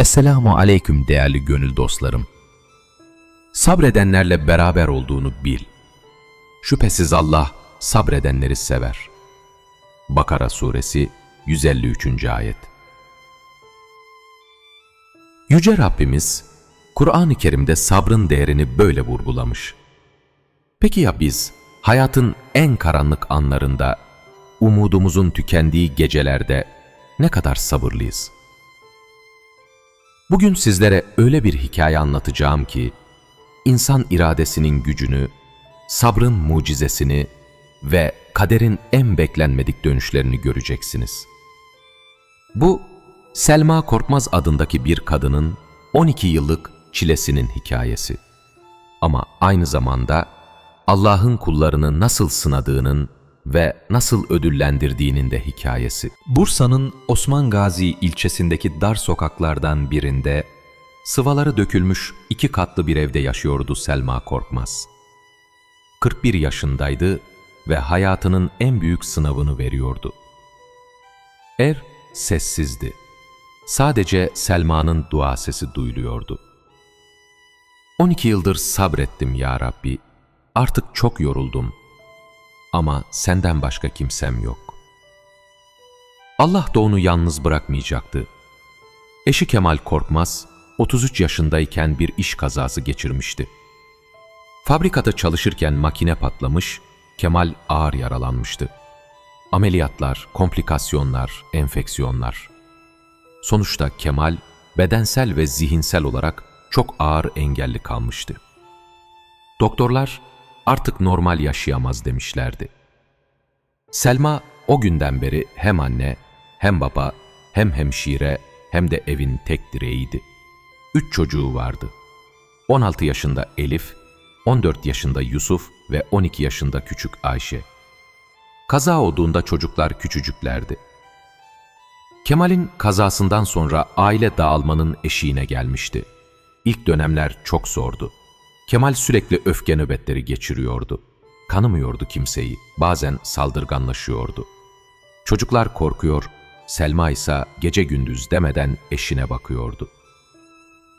Esselamu aleyküm değerli gönül dostlarım. Sabredenlerle beraber olduğunu bil. Şüphesiz Allah sabredenleri sever. Bakara suresi 153. ayet. Yüce Rabbimiz Kur'an-ı Kerim'de sabrın değerini böyle vurgulamış. Peki ya biz hayatın en karanlık anlarında, umudumuzun tükendiği gecelerde ne kadar sabırlıyız? Bugün sizlere öyle bir hikaye anlatacağım ki, insan iradesinin gücünü, sabrın mucizesini ve kaderin en beklenmedik dönüşlerini göreceksiniz. Bu, Selma Korkmaz adındaki bir kadının 12 yıllık çilesinin hikayesi. Ama aynı zamanda Allah'ın kullarını nasıl sınadığının ve nasıl ödüllendirdiğinin de hikayesi. Bursa'nın Osman Gazi ilçesindeki dar sokaklardan birinde sıvaları dökülmüş iki katlı bir evde yaşıyordu Selma Korkmaz. 41 yaşındaydı ve hayatının en büyük sınavını veriyordu. Ev sessizdi. Sadece Selma'nın dua sesi duyuluyordu. 12 yıldır sabrettim ya Rabbi. Artık çok yoruldum. Ama senden başka kimsem yok. Allah da onu yalnız bırakmayacaktı. Eşi Kemal Korkmaz, 33 yaşındayken bir iş kazası geçirmişti. Fabrikada çalışırken makine patlamış, Kemal ağır yaralanmıştı. Ameliyatlar, komplikasyonlar, enfeksiyonlar. Sonuçta Kemal bedensel ve zihinsel olarak çok ağır engelli kalmıştı. Doktorlar artık normal yaşayamaz demişlerdi. Selma o günden beri hem anne, hem baba, hem hemşire, hem de evin tek direğiydi. Üç çocuğu vardı. 16 yaşında Elif, 14 yaşında Yusuf ve 12 yaşında küçük Ayşe. Kaza olduğunda çocuklar küçücüklerdi. Kemal'in kazasından sonra aile dağılmanın eşiğine gelmişti. İlk dönemler çok zordu. Kemal sürekli öfke nöbetleri geçiriyordu. Kanımıyordu kimseyi, bazen saldırganlaşıyordu. Çocuklar korkuyor, Selma ise gece gündüz demeden eşine bakıyordu.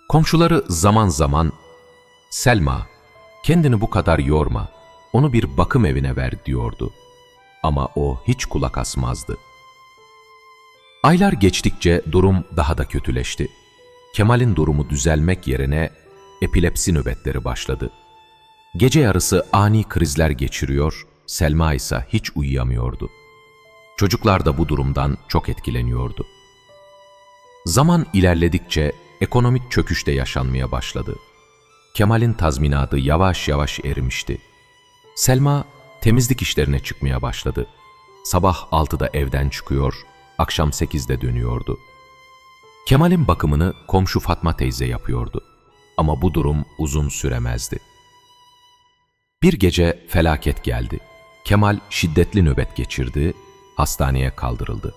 Komşuları zaman zaman, Selma, kendini bu kadar yorma, onu bir bakım evine ver diyordu. Ama o hiç kulak asmazdı. Aylar geçtikçe durum daha da kötüleşti. Kemal'in durumu düzelmek yerine epilepsi nöbetleri başladı. Gece yarısı ani krizler geçiriyor, Selma ise hiç uyuyamıyordu. Çocuklar da bu durumdan çok etkileniyordu. Zaman ilerledikçe ekonomik çöküşte yaşanmaya başladı. Kemal'in tazminadı yavaş yavaş erimişti. Selma temizlik işlerine çıkmaya başladı. Sabah 6'da evden çıkıyor, akşam 8'de dönüyordu. Kemal'in bakımını komşu Fatma teyze yapıyordu. Ama bu durum uzun süremezdi. Bir gece felaket geldi. Kemal şiddetli nöbet geçirdi, hastaneye kaldırıldı.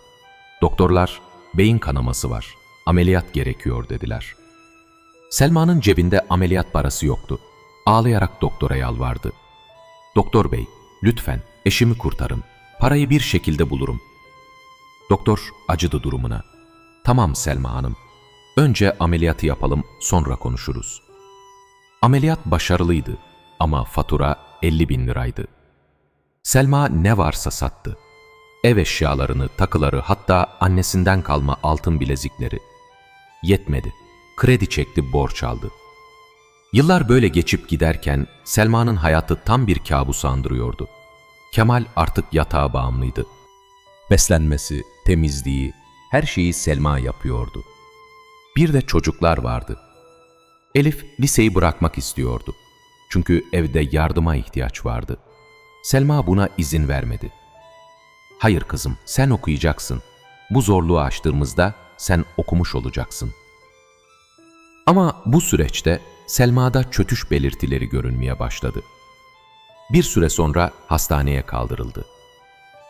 Doktorlar, beyin kanaması var, ameliyat gerekiyor dediler. Selma'nın cebinde ameliyat parası yoktu. Ağlayarak doktora yalvardı. Doktor bey, lütfen eşimi kurtarın. Parayı bir şekilde bulurum. Doktor acıdı durumuna. Tamam Selma Hanım, Önce ameliyatı yapalım, sonra konuşuruz. Ameliyat başarılıydı ama fatura 50 bin liraydı. Selma ne varsa sattı. Ev eşyalarını, takıları, hatta annesinden kalma altın bilezikleri. Yetmedi. Kredi çekti, borç aldı. Yıllar böyle geçip giderken Selma'nın hayatı tam bir kabusu andırıyordu. Kemal artık yatağa bağımlıydı. Beslenmesi, temizliği, her şeyi Selma yapıyordu. Bir de çocuklar vardı. Elif liseyi bırakmak istiyordu. Çünkü evde yardıma ihtiyaç vardı. Selma buna izin vermedi. Hayır kızım, sen okuyacaksın. Bu zorluğu aştığımızda sen okumuş olacaksın. Ama bu süreçte Selma'da çötüş belirtileri görünmeye başladı. Bir süre sonra hastaneye kaldırıldı.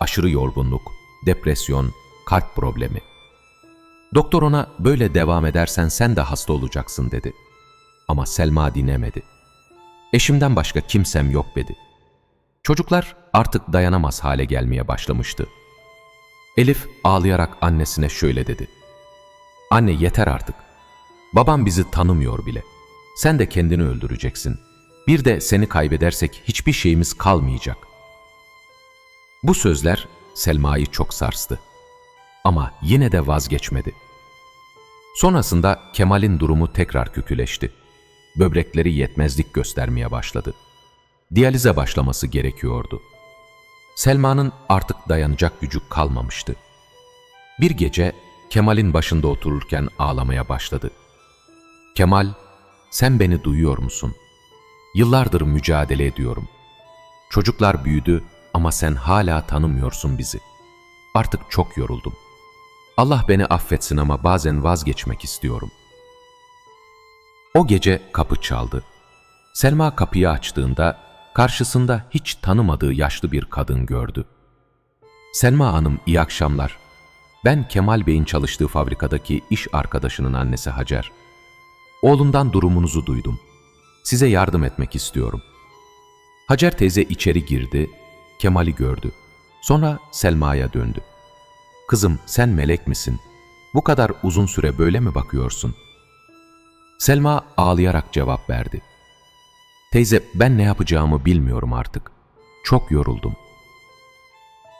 Aşırı yorgunluk, depresyon, kalp problemi. Doktor ona böyle devam edersen sen de hasta olacaksın dedi. Ama Selma dinlemedi. Eşimden başka kimsem yok dedi. Çocuklar artık dayanamaz hale gelmeye başlamıştı. Elif ağlayarak annesine şöyle dedi. Anne yeter artık. Babam bizi tanımıyor bile. Sen de kendini öldüreceksin. Bir de seni kaybedersek hiçbir şeyimiz kalmayacak. Bu sözler Selma'yı çok sarstı. Ama yine de vazgeçmedi. Sonrasında Kemal'in durumu tekrar kötüleşti. Böbrekleri yetmezlik göstermeye başladı. Diyalize başlaması gerekiyordu. Selma'nın artık dayanacak gücü kalmamıştı. Bir gece Kemal'in başında otururken ağlamaya başladı. Kemal, sen beni duyuyor musun? Yıllardır mücadele ediyorum. Çocuklar büyüdü ama sen hala tanımıyorsun bizi. Artık çok yoruldum. Allah beni affetsin ama bazen vazgeçmek istiyorum. O gece kapı çaldı. Selma kapıyı açtığında karşısında hiç tanımadığı yaşlı bir kadın gördü. Selma Hanım iyi akşamlar. Ben Kemal Bey'in çalıştığı fabrikadaki iş arkadaşının annesi Hacer. Oğlumdan durumunuzu duydum. Size yardım etmek istiyorum. Hacer teyze içeri girdi, Kemal'i gördü. Sonra Selma'ya döndü. Kızım sen melek misin? Bu kadar uzun süre böyle mi bakıyorsun? Selma ağlayarak cevap verdi. Teyze ben ne yapacağımı bilmiyorum artık. Çok yoruldum.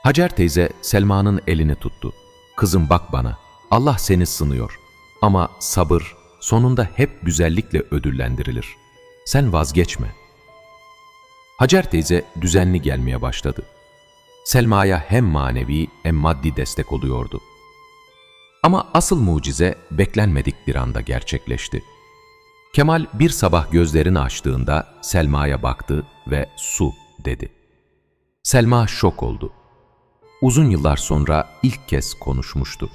Hacer teyze Selma'nın elini tuttu. Kızım bak bana. Allah seni sınıyor. Ama sabır sonunda hep güzellikle ödüllendirilir. Sen vazgeçme. Hacer teyze düzenli gelmeye başladı. Selma'ya hem manevi hem maddi destek oluyordu. Ama asıl mucize beklenmedik bir anda gerçekleşti. Kemal bir sabah gözlerini açtığında Selma'ya baktı ve su dedi. Selma şok oldu. Uzun yıllar sonra ilk kez konuşmuştu.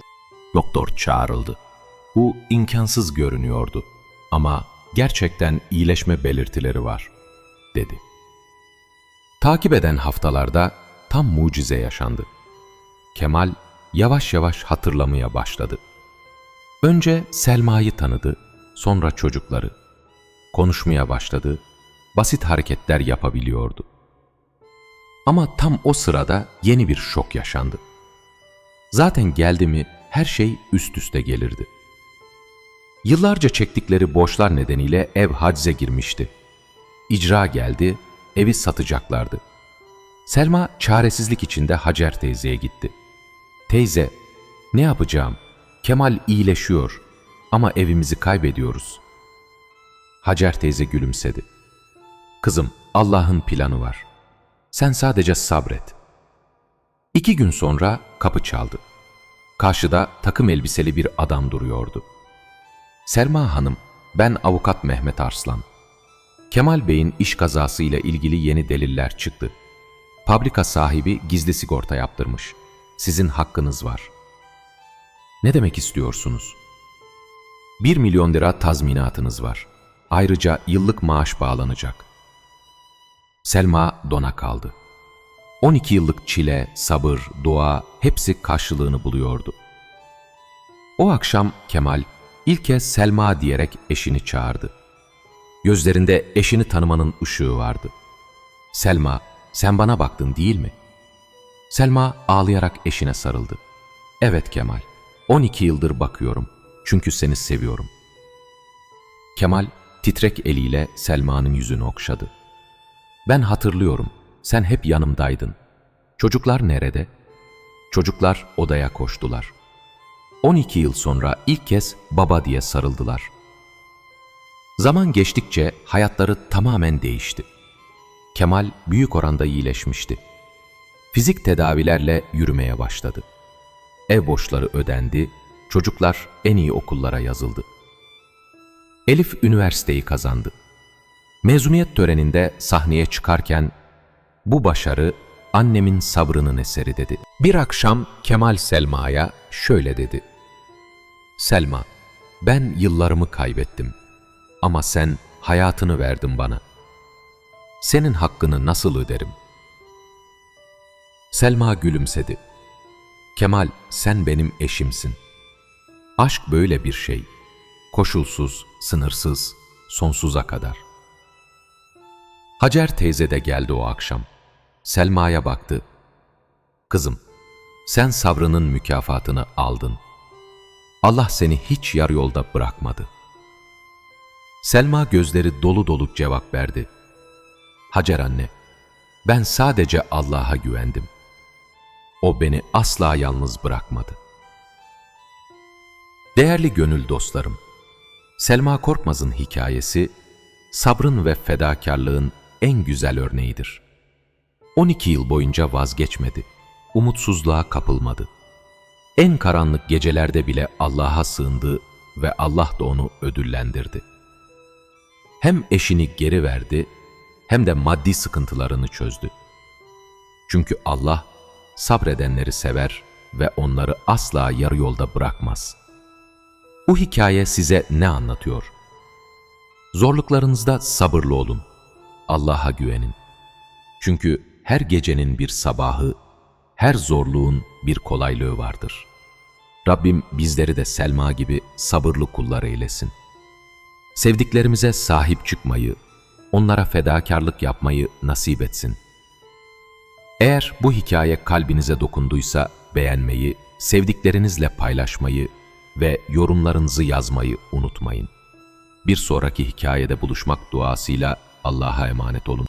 Doktor çağrıldı. Bu imkansız görünüyordu ama gerçekten iyileşme belirtileri var, dedi. Takip eden haftalarda tam mucize yaşandı. Kemal yavaş yavaş hatırlamaya başladı. Önce Selma'yı tanıdı, sonra çocukları. Konuşmaya başladı, basit hareketler yapabiliyordu. Ama tam o sırada yeni bir şok yaşandı. Zaten geldi mi her şey üst üste gelirdi. Yıllarca çektikleri borçlar nedeniyle ev hacize girmişti. İcra geldi, evi satacaklardı. Selma çaresizlik içinde Hacer teyzeye gitti. Teyze, ne yapacağım? Kemal iyileşiyor ama evimizi kaybediyoruz. Hacer teyze gülümsedi. Kızım, Allah'ın planı var. Sen sadece sabret. İki gün sonra kapı çaldı. Karşıda takım elbiseli bir adam duruyordu. Selma Hanım, ben avukat Mehmet Arslan. Kemal Bey'in iş kazasıyla ilgili yeni deliller çıktı. Fabrika sahibi gizli sigorta yaptırmış. Sizin hakkınız var. Ne demek istiyorsunuz? 1 milyon lira tazminatınız var. Ayrıca yıllık maaş bağlanacak. Selma dona kaldı. 12 yıllık çile, sabır, dua hepsi karşılığını buluyordu. O akşam Kemal ilk kez Selma diyerek eşini çağırdı. Gözlerinde eşini tanımanın ışığı vardı. Selma, sen bana baktın değil mi? Selma ağlayarak eşine sarıldı. Evet Kemal, 12 yıldır bakıyorum. Çünkü seni seviyorum. Kemal titrek eliyle Selma'nın yüzünü okşadı. Ben hatırlıyorum, sen hep yanımdaydın. Çocuklar nerede? Çocuklar odaya koştular. 12 yıl sonra ilk kez baba diye sarıldılar. Zaman geçtikçe hayatları tamamen değişti. Kemal büyük oranda iyileşmişti. Fizik tedavilerle yürümeye başladı. Ev borçları ödendi, çocuklar en iyi okullara yazıldı. Elif üniversiteyi kazandı. Mezuniyet töreninde sahneye çıkarken bu başarı annemin sabrının eseri dedi. Bir akşam Kemal Selma'ya şöyle dedi. Selma, ben yıllarımı kaybettim ama sen hayatını verdin bana. Senin hakkını nasıl öderim? Selma gülümsedi. Kemal, sen benim eşimsin. Aşk böyle bir şey. Koşulsuz, sınırsız, sonsuza kadar. Hacer teyze de geldi o akşam. Selma'ya baktı. Kızım, sen sabrının mükafatını aldın. Allah seni hiç yarı yolda bırakmadı. Selma gözleri dolu dolu cevap verdi. Hacer anne, ben sadece Allah'a güvendim. O beni asla yalnız bırakmadı. Değerli gönül dostlarım, Selma Korkmaz'ın hikayesi, sabrın ve fedakarlığın en güzel örneğidir. 12 yıl boyunca vazgeçmedi, umutsuzluğa kapılmadı. En karanlık gecelerde bile Allah'a sığındı ve Allah da onu ödüllendirdi. Hem eşini geri verdi, hem de maddi sıkıntılarını çözdü. Çünkü Allah sabredenleri sever ve onları asla yarı yolda bırakmaz. Bu hikaye size ne anlatıyor? Zorluklarınızda sabırlı olun. Allah'a güvenin. Çünkü her gecenin bir sabahı, her zorluğun bir kolaylığı vardır. Rabbim bizleri de Selma gibi sabırlı kullar eylesin. Sevdiklerimize sahip çıkmayı, onlara fedakarlık yapmayı nasip etsin. Eğer bu hikaye kalbinize dokunduysa beğenmeyi, sevdiklerinizle paylaşmayı ve yorumlarınızı yazmayı unutmayın. Bir sonraki hikayede buluşmak duasıyla Allah'a emanet olun.